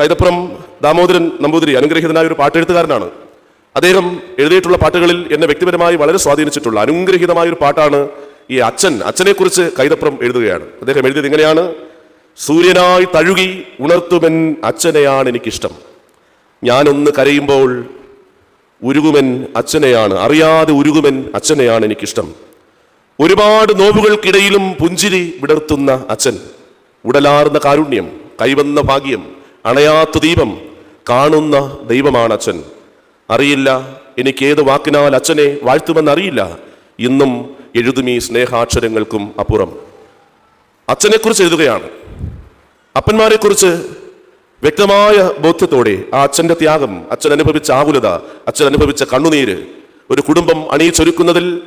കൈതപ്പുറം ദാമോദരൻ നമ്പൂതിരി അനുഗ്രഹീതനായ ഒരു പാട്ടെഴുത്തുകാരനാണ്. അദ്ദേഹം എഴുതിയിട്ടുള്ള പാട്ടുകളിൽ എന്നെ വ്യക്തിപരമായി വളരെ സ്വാധീനിച്ചിട്ടുള്ള അനുഗ്രഹീതമായ ഒരു പാട്ടാണ് ഈ അച്ഛൻ. അച്ഛനെക്കുറിച്ച് കൈതപ്പുറം എഴുതുകയാണ്. അദ്ദേഹം എഴുതിയത് ഇങ്ങനെയാണ്. സൂര്യനായി തഴുകി ഉണർത്തുമെൻ അച്ഛനെയാണ് എനിക്കിഷ്ടം. ഞാനൊന്ന് കരയുമ്പോൾ ഉരുകുമൻ അച്ഛനെയാണ്. അറിയാതെ ഉരുകുമൻ അച്ഛനെയാണ് എനിക്കിഷ്ടം. ഒരുപാട് നോവുകൾക്കിടയിലും പുഞ്ചിരി വിടർത്തുന്ന അച്ഛൻ. ഉടലാർന്ന കാരുണ്യം കൈവന്ന ഭാഗ്യം അണയാത്ത ദീപം കാണുന്ന ദൈവമാണ് അച്ഛൻ. അറിയില്ല എനിക്ക് ഏത് വാക്കിനാൽ അച്ഛനെ വാഴ്ത്തുമെന്നറിയില്ല. ഇന്നും എഴുതും ഈ സ്നേഹാക്ഷരങ്ങൾക്കും അപ്പുറം. അച്ഛനെക്കുറിച്ച് എഴുതുകയാണ്. അപ്പന്മാരെക്കുറിച്ച് വ്യക്തമായ ബോധ്യത്തോടെ ആ അച്ഛന്റെ ത്യാഗം അച്ഛൻ അനുഭവിച്ച ആകുലത അച്ഛൻ അനുഭവിച്ച കണ്ണുനീര് ഒരു കുടുംബം അണിയിച്ചൊരുക്കുന്നതിൽ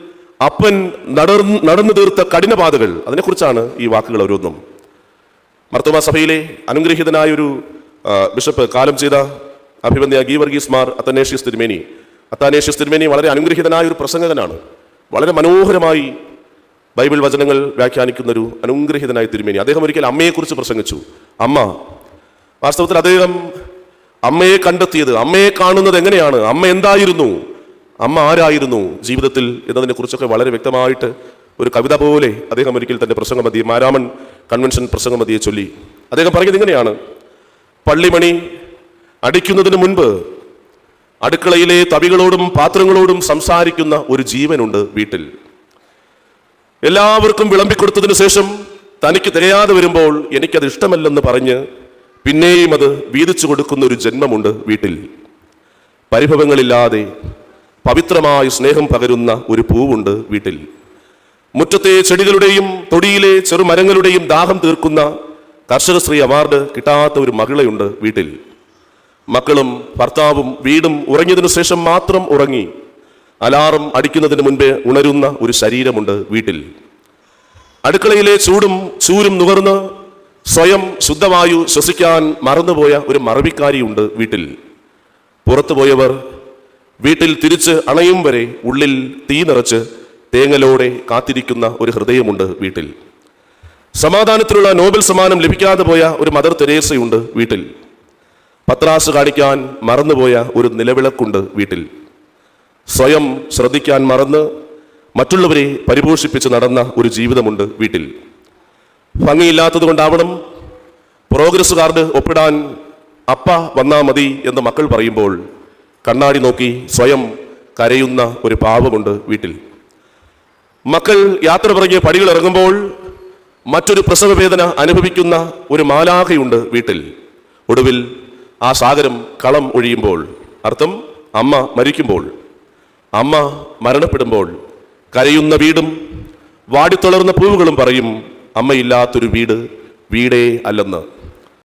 അപ്പൻ നടർ നടന്നു തീർത്ത കഠിനപാതകൾ അതിനെക്കുറിച്ചാണ് ഈ വാക്കുകൾ ഓരോന്നും. മർത്തോമ സഭയിലെ അനുഗ്രഹീതനായ ഒരു ആ, ബിഷപ്പ് കാലം ചെയ്ത അഭിമന്യ ഗീവർഗീസ് മാർ അത്തനേഷ്യസ് തിരുമേനി. അത്താനേഷ്യസ് തിരുമേനി വളരെ അനുഗ്രഹീതനായ ഒരു പ്രസംഗകനാണ്. വളരെ മനോഹരമായി ബൈബിൾ വചനങ്ങൾ വ്യാഖ്യാനിക്കുന്ന ഒരു അനുഗ്രഹീതനായ തിരുമേനി. അദ്ദേഹം ഒരിക്കൽ അമ്മയെക്കുറിച്ച് പ്രസംഗിച്ചു. അമ്മ വാസ്തവത്തിൽ അദ്ദേഹം അമ്മയെ കണ്ടെത്തിയത് അമ്മയെ കാണുന്നത് എങ്ങനെയാണ്? അമ്മ എന്തായിരുന്നു? അമ്മ ആരായിരുന്നു ജീവിതത്തിൽ എന്നതിനെ കുറിച്ചൊക്കെ വളരെ വ്യക്തമായിട്ട് ഒരു കവിത പോലെ അദ്ദേഹം ഒരിക്കൽ തന്റെ പ്രസംഗമതിയെ മാരാമൺ കൺവെൻഷൻ പ്രസംഗമതിയെ ചൊല്ലി. അദ്ദേഹം പറയുന്നത് ഇങ്ങനെയാണ്. പള്ളിമണി അടിക്കുന്നതിന് മുൻപ് അടുക്കളയിലെ തവികളോടും പാത്രങ്ങളോടും സംസാരിക്കുന്ന ഒരു ജീവനുണ്ട് വീട്ടിൽ. എല്ലാവർക്കും വിളമ്പിക്കൊടുത്തതിനു ശേഷം തനിക്ക് തികയാതെ വരുമ്പോൾ എനിക്കത് ഇഷ്ടമല്ലെന്ന് പറഞ്ഞ് പിന്നെയും അത് വീതിച്ചു കൊടുക്കുന്ന ഒരു ജന്മമുണ്ട് വീട്ടിൽ. പരിഭവങ്ങളില്ലാതെ പവിത്രമായി സ്നേഹം പകരുന്ന ഒരു പൂവുണ്ട് വീട്ടിൽ. മുറ്റത്തെ ചെടികളുടെയും തൊടിയിലെ ചെറുമരങ്ങളുടെയും ദാഹം തീർക്കുന്ന കർഷകശ്രീ അവാർഡ് കിട്ടാത്ത ഒരു മഹിളയുണ്ട് വീട്ടിൽ. മക്കളും ഭർത്താവും വീടും ഉറങ്ങിയതിനു ശേഷം മാത്രം ഉറങ്ങി അലാറം അടിക്കുന്നതിന് മുൻപേ ഉണരുന്ന ഒരു ശരീരമുണ്ട് വീട്ടിൽ. അടുക്കളയിലെ ചൂടും ചൂരും നുകർന്ന് സ്വയം ശുദ്ധവായു ശ്വസിക്കാൻ മറന്നുപോയ ഒരു മറവിക്കാരിയുണ്ട് വീട്ടിൽ. പുറത്തു പോയവർ വീട്ടിൽ തിരിച്ച് അണയും വരെ ഉള്ളിൽ തീ നിറച്ച് തേങ്ങലോടെ കാത്തിരിക്കുന്ന ഒരു ഹൃദയമുണ്ട് വീട്ടിൽ. സമാധാനത്തിലുള്ള നോബൽ സമ്മാനം ലഭിക്കാതെ പോയ ഒരു മദർ തെരേസയുണ്ട് വീട്ടിൽ. പത്രാസ് കാണിക്കാൻ മറന്നുപോയ ഒരു നിലവിളക്കുണ്ട് വീട്ടിൽ. സ്വയം ശ്രദ്ധിക്കാൻ മറന്ന് മറ്റുള്ളവരെ പരിപോഷിപ്പിച്ച് നടന്ന ഒരു ജീവിതമുണ്ട് വീട്ടിൽ. ഭംഗിയില്ലാത്തത് കൊണ്ടാവണം പ്രോഗ്രസ് കാർഡ് ഒപ്പിടാൻ അപ്പ വന്നാ മതി എന്ന് മക്കൾ പറയുമ്പോൾ കണ്ണാടി നോക്കി സ്വയം കരയുന്ന ഒരു പാവമുണ്ട് വീട്ടിൽ. മക്കൾ യാത്ര പറഞ്ഞ് പടികൾ ഇറങ്ങുമ്പോൾ മറ്റൊരു പ്രസവ വേദന അനുഭവിക്കുന്ന ഒരു മാലാഖയുണ്ട് വീട്ടിൽ. ഒടുവിൽ ആ സാഗരം കളം ഒഴിയുമ്പോൾ അർത്ഥം അമ്മ മരിക്കുമ്പോൾ അമ്മ മരണപ്പെടുമ്പോൾ കരയുന്ന വീടും വാടിത്തളർന്ന പൂവുകളും പറയും അമ്മയില്ലാത്തൊരു വീട് വീടേ അല്ലെന്ന്.